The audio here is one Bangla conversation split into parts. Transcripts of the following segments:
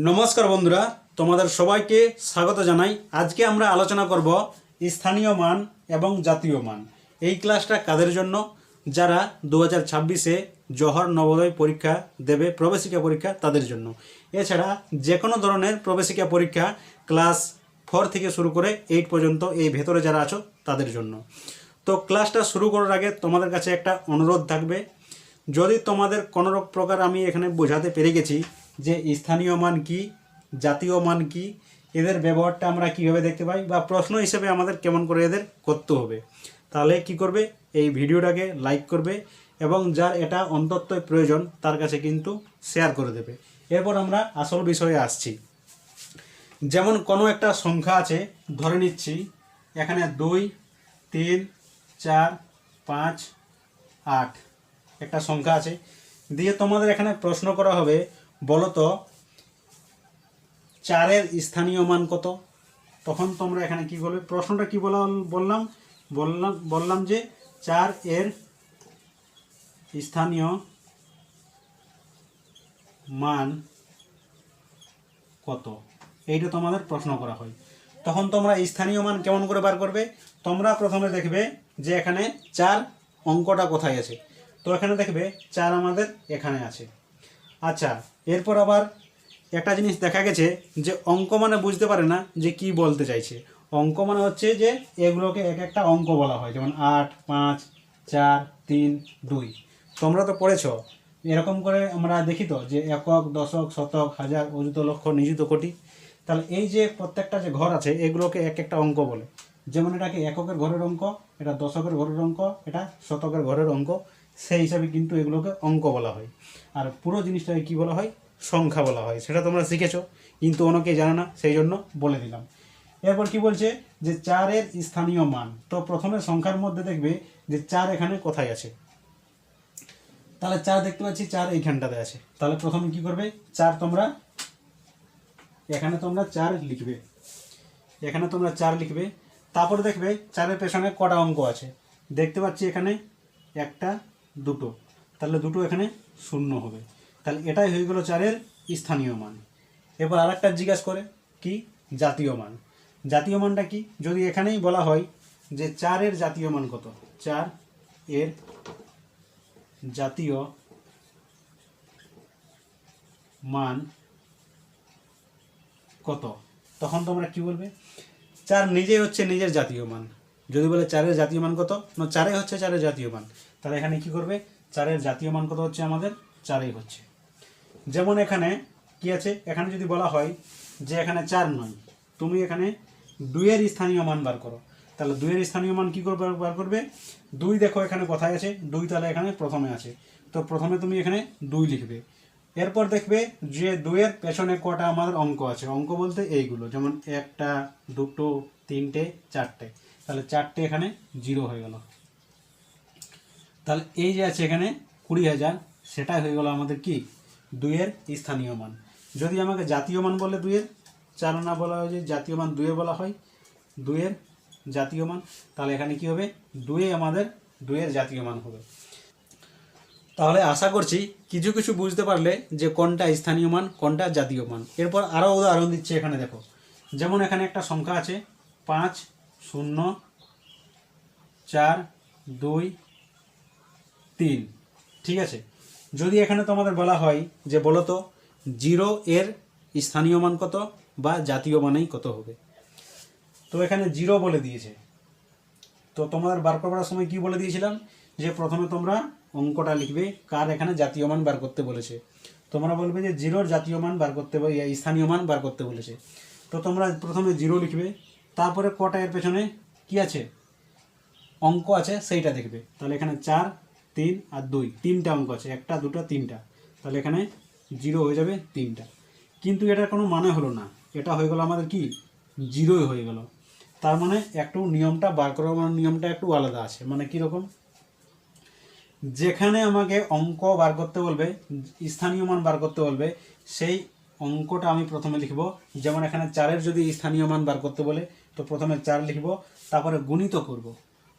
নমস্কার বন্ধুরা, তোমাদের সবাইকে স্বাগত জানাই। আজকে আমরা আলোচনা করব স্থানীয় মান এবং জাতীয় মান। এই ক্লাসটা কাদের জন্য? যারা দু হাজার ছাব্বিশে জহর নবোদয় পরীক্ষা দেবে, প্রবেশিকা পরীক্ষা, তাদের জন্য। এছাড়া যে কোনো ধরনের প্রবেশিকা পরীক্ষা ক্লাস ফোর থেকে শুরু করে এইট পর্যন্ত এই ভেতরে যারা আছো, তাদের জন্য। তো ক্লাসটা শুরু করার আগে তোমাদের কাছে একটা অনুরোধ থাকবে। যদি তোমাদের কোনোরক প্রকার আমি এখানে বোঝাতে পেরে গেছি যে স্থানীয় মান কি, জাতীয় মান কি, এদের ব্যবহারটা আমরা কীভাবে দেখতে পাই বা প্রশ্ন হিসেবে আমাদের কেমন করে এদের করতে হবে। তাহলে কি করবে? এই ভিডিওটাকে লাইক করবে এবং যার এটা অন্তত প্রয়োজন তার কাছে কিন্তু শেয়ার করে দেবে। এরপর আমরা আসল বিষয়ে আসছি। যেমন কোনো একটা সংখ্যা আছে, ধরে নিচ্ছি, এখানে দুই, তিন, চার, পাঁচ, আট একটা সংখ্যা আছে। দিয়ে তোমাদের এখানে প্রশ্ন করা হবে বলো তো চারের স্থানীয় মান কত? তখন তোমরা এখানে কি বলবে? প্রশ্নটা কি বলা বললাম? বললাম বললাম যে চার এর স্থানীয় মান কত? এইটা তোমাদের প্রশ্ন করা হয়। তখন তোমরা স্থানীয় মান কেমন করে বার করবে? তোমরা প্রথমে দেখবে যে এখানে চার অঙ্কটা কোথায় আছে। তো এখানে দেখবে চার আমাদের এখানে আছে। আচ্ছা এরপর আবার একটা জিনিস দেখা গেছে যে অঙ্ক মানে বুঝতে পারে না যে কি বলতে চাইছে। অঙ্ক মানে হচ্ছে যে এগুলোকে এক একটা অঙ্ক বলা হয়, যেমন আট, পাঁচ, চার, তিন, দুই। তোমরা তো পড়েছ, এরকম করে আমরা দেখি তো যে একক, দশক, শতক, হাজার, অযুত, লক্ষ, নিযুত, কোটি। তাহলে এই যে প্রত্যেকটা যে ঘর আছে, এগুলোকে এক একটা অঙ্ক বলে। যেমন এটাকে এককের ঘরের অঙ্ক, এটা দশকের ঘরের অঙ্ক, এটা শতকের ঘরের অঙ্ক। সেই হিসাবে কিন্তু এগুলোকে অঙ্ক বলা হয়। আর পুরো জিনিসটাকে কি বলা হয়? সংখ্যা বলা হয়। সেটা তোমরা শিখেছো, কিন্তু অনেকে জানে না, সেই জন্য বলে দিলাম। এরপর কি বলছে? যে চারের স্থানীয় মান। তো প্রথমে সংখ্যার মধ্যে দেখবে যে চার এখানে কোথায় আছে? তাহলে চার দেখতে পাচ্ছি, চার এইখানটাতে আছে। তাহলে প্রথমে কি করবে? চার তোমরা, এখানে তোমরা চার লিখবে। এখানে তোমরা চার লিখবে। তারপরে দেখবে, চারের পেছনে কটা অঙ্ক আছে? দেখতে পাচ্ছি এখানে একটা দুটো। তাহলে দুটো এখানে শূন্য হবে। তাহলে এটাই হয়ে গেল চারের স্থানীয় মান। এবার আর একটা জিজ্ঞাসা করে, কি? জাতীয় মান। জাতীয় মানটা কি? যদি এখানেই বলা হয় যে চারের জাতীয় মান কত? চার এর জাতীয় মান কত? তখন তোমরা কি বলবে? চার নিজেই হচ্ছে নিজের জাতীয় মান। যদি বলে চারের জাতীয় মান কত? না, চারে হচ্ছে চারের জাতীয় মান। তাহলে এখানে কি করবে? চারের জাতীয় মান কত হচ্ছে আমাদের? চারেই হচ্ছে। যেমন এখানে কি আছে? এখানে যদি বলা হয় যে এখানে চার নয়, তুমি এখানে দুইয়ের স্থানীয় মান বার করো। তাহলে দুইয়ের স্থানীয় মান কি করবে? বার করবে? দুই দেখো এখানে কোথায় আছে? দুই তাহলে এখানে প্রথমে আছে। তো প্রথমে তুমি এখানে দুই লিখবে। এরপর দেখবে যে দুইয়ের পেছনে কটা আমাদের অঙ্ক আছে। অঙ্ক বলতে এইগুলো, যেমন একটা, দুটো, তিনটে, চারটে। তাহলে চারটে এখানে জিরো হয়ে গেল। তাহলে এই যে আছে এখানে কুড়ি হাজার, সেটাই হয়ে গেল আমাদের কি? দুইয়ের স্থানীয় মান। যদি আমাকে জাতীয় মান বলে দুইয়ের, চার না বলা হয় যে জাতীয় মান দুয়ে বলা হয়, দুইয়ের জাতীয় মান, তাহলে এখানে কি হবে? দুয়ে আমাদের দুয়ের জাতীয় মান হবে। তাহলে আশা করছি কিছু কিছু বুঝতে পারলে যে কোনটা স্থানীয় মান, কোনটা জাতীয় মান। এরপর আরও উদাহরণ দিচ্ছে এখানে দেখো। যেমন এখানে একটা সংখ্যা আছে, পাঁচ শূন্য, চার, দুই, তিন। ঠিক আছে? যদি এখানে তোমাদের বলা হয় যে বলো তো, জিরো এর স্থানীয় মান কত বা জাতীয় মানেই কত হবে? তো এখানে জিরো বলে দিয়েছে। তো তোমাদের বার করবার সময় কি বলে দিয়েছিলাম? যে প্রথমে তোমরা অঙ্কটা লিখবে কার এখানে জাতীয় মান বার করতে বলেছে। তোমরা বলবে যে জিরোর জাতীয় মান বার করতে স্থানীয় মান বার করতে বলেছে। তো তোমরা প্রথমে জিরো লিখবে। তারপরে কটা এর পেছনে কি আছে? অঙ্ক আছে, সেইটা দেখবে। তাহলে এখানে চার, তিন আর দুই, তিনটা অঙ্ক আছে, একটা, দুটো, তিনটা। তাহলে এখানে জিরো হয়ে যাবে তিনটা। কিন্তু এটার কোনো মানে হলো না। এটা হয়ে গেল আমাদের কি? জিরোই হয়ে গেল। তার মানে একটু নিয়মটা, বার করার মানে নিয়মটা একটু আলাদা আছে। মানে কীরকম যেখানে আমাকে অঙ্ক বার করতে বলবে, স্থানীয় মান বার করতে বলবে, সেই অঙ্কটা আমি প্রথমে লিখব। যেমন এখানে চারের যদি স্থানীয় মান বার করতে বলে তো প্রথমে চার লিখব, তারপরে গুণিত করব।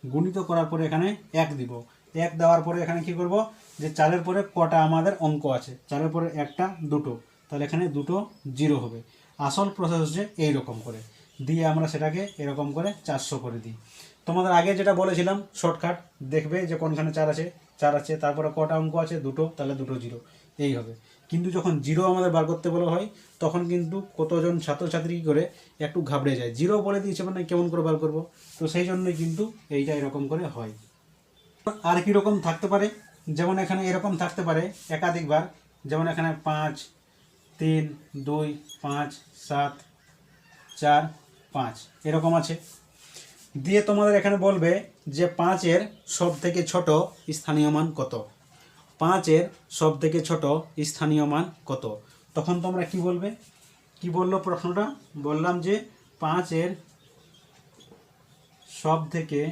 গুণিত করার পরে এখানে এক দিব। এক দেওয়ার পরে এখানে কি করব? যে চারের পরে কটা আমাদের অঙ্ক আছে চারের পরে একটা, দুটো। তাহলে এখানে দুটো জিরো হবে। আসল প্রসেস হচ্ছে এইরকম করে। দিয়ে আমরা সেটাকে এরকম করে চারশো করে দিই। তোমাদের আগে যেটা বলেছিলাম শর্টকাট দেখবে যে কোনখানে চার আছে চার আছে, তারপরে কটা অঙ্ক আছে, দুটো, তাহলে দুটো জিরো। এই হবে। কিন্তু যখন জিরো আমাদের বার করতে বলা হয়, তখন কিন্তু কতজন ছাত্রছাত্রী কি করে একটু ঘাবড়ে যায়। জিরো বলে দিয়েছে মানে কেমন করে বার করব? তো সেই জন্যই কিন্তু এইটা এরকম করে হয়। আর কি রকম থাকতে পারে? যেমন এখানে এরকম থাকতে পারে একাধিকবার। যেমন এখানে পাঁচ, তিন, দুই, পাঁচ, সাত, চার, পাঁচ। এরকম আছে। দিয়ে তোমাদের এখানে বলবে যে পাঁচের সব থেকে ছোট স্থানীয় মান কত? পাঁচের সব থেকে ছোট স্থানীয় মান কত? তখন তোমরা কি বলবে? কি বলল প্রশ্নটা? বললাম যে পাঁচের সব থেকে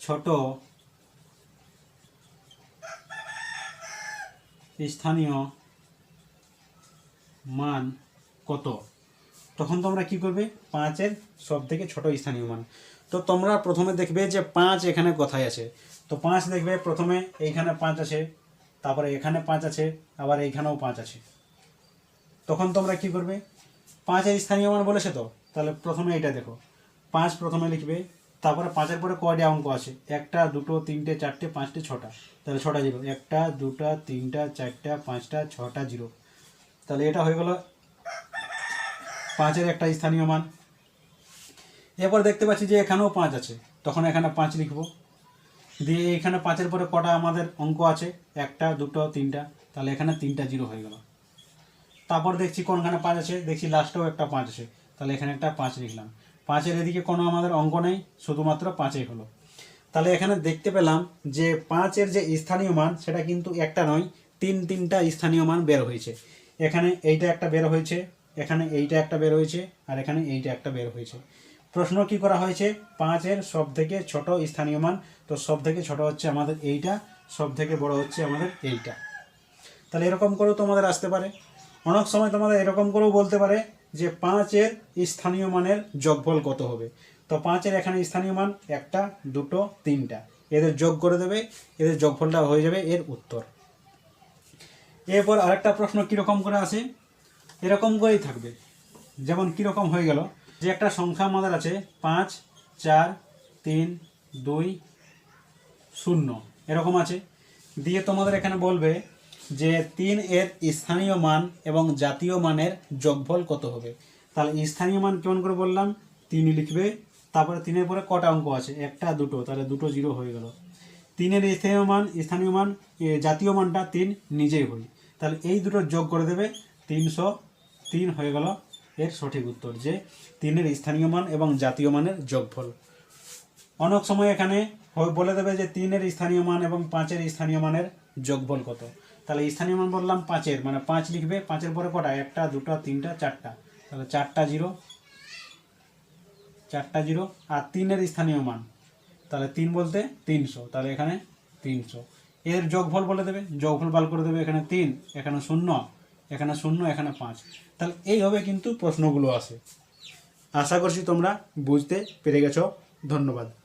ছোট স্থানীয় মান কত? তখন তোমরা কি করবে? পাঁচের সব থেকে ছোট স্থানীয় মান। তো তোমরা প্রথমে দেখবে যে পাঁচ এখানে কোথায় আছে। তো পাঁচ দেখবে, প্রথমে এইখানে পাঁচ আছে, তারপরে এখানে পাঁচ আছে, আবার এইখানেও পাঁচ আছে। তখন তোমরা কি করবে? পাঁচের স্থানীয় মান বলেছে তো? তাহলে প্রথমে এটা দেখো। পাঁচ প্রথমে লিখবে, তারপরে পাঁচের পরে কয়টা অঙ্ক আছে? একটা, দুটো, তিনটে, চারটে, পাঁচটে, ছটা। তাহলে ছটা জিরো। একটা, দুটা, তিনটা, চারটা, পাঁচটা, ছটা, জিরো। তাহলে এটা হয়ে গেল পাঁচের একটা স্থানীয় মান। এরপর দেখতে পাচ্ছি যে এখানেও পাঁচ আছে। তখন এখানে পাঁচ লিখব। দিয়ে এখানে পাঁচের পরে কটা আমাদের অঙ্ক আছে? একটা, দুটো, তিনটা। তাহলে এখানে তিনটা জিরো হয়ে গেল। তারপর দেখছি কোনখানে পাঁচ আছে? দেখছি লাস্টেও একটা পাঁচ আছে। তাহলে এখানে একটা পাঁচ লিখলাম। পাঁচের এদিকে কোনো আমাদের অঙ্ক নেই, শুধুমাত্র পাঁচেই হলো। তাহলে এখানে দেখতে পেলাম যে পাঁচের যে স্থানীয় মান, সেটা কিন্তু একটা নয়, তিন তিনটা স্থানীয় মান বের হয়েছে। এখানে এইটা একটা বের হয়েছে, এখানে এইটা একটা বের হয়েছে, আর এখানে এইটা একটা বের হয়েছে। প্রশ্ন কি করা হয়েছে? পাঁচের সব থেকে ছোট স্থানীয় মান। তো সব থেকে ছোট হচ্ছে আমাদের এইটা সব থেকে বড় হচ্ছে আমাদের এইটা। তাহলে এরকম করেও তোমাদের আসতে পারে। অনেক সময় তোমাদের এরকম করেও বলতে পারে যে পাঁচের স্থানীয় মানের যোগফল কত হবে? তো পাঁচের এখানে স্থানীয় মান একটা, দুটো, তিনটা। এদের যোগ করে দেবে, এদের যোগফলটা হয়ে যাবে এর উত্তর। এরপর আরেকটা প্রশ্ন কীরকম করে আসে? এরকম করেই থাকবে। যেমন কীরকম হয়ে গেল? যে একটা সংখ্যা আমাদের আছে, পাঁচ, চার, তিন, দুই, শূন্য। এরকম আছে। দিয়ে তোমাদের এখানে বলবে যে তিন এর স্থানীয় মান এবং জাতীয় মানের যোগফল কত হবে। তাহলে স্থানীয় মান কেমন করে বললাম? তিন লিখবে, তারপরে তিনের পরে কটা অঙ্ক আছে? একটা, দুটো। তাহলে দুটো জিরো হয়ে গেল। তিনের স্থানীয় মান স্থানীয় মান জাতীয় মানটা তিন নিজেই হই। তাহলে এই দুটো যোগ করে দেবে, তিনশো তিন হয়ে গেল এর সঠিক উত্তর যে তিনের স্থানীয় মান এবং জাতীয় মানের যোগফল। অনেক সময় এখানে বলে দেবে যে তিনের স্থানীয় মান এবং পাঁচের স্থানীয় মানের যোগফল কত। তাহলে স্থানীয় মান বললাম পাঁচের মানে পাঁচ লিখবে, পাঁচের পরে কটা? একটা, দুটো, তিনটা, চারটা। তাহলে চারটা জিরো চারটা জিরো, আর তিনের স্থানীয় মান। তাহলে তিন বলতে তিনশো, তাহলে এখানে তিনশো। এর যোগফল বলে দেবে, যোগফল বাল করে দেবে এখানে তিন, এখানে শূন্য। এখানে শূন্য, এখানে পাঁচ। তাহলে এইভাবে কিন্তু প্রশ্নগুলো আসে। আশা করছি তোমরা বুঝতে পেরে গেছ। ধন্যবাদ।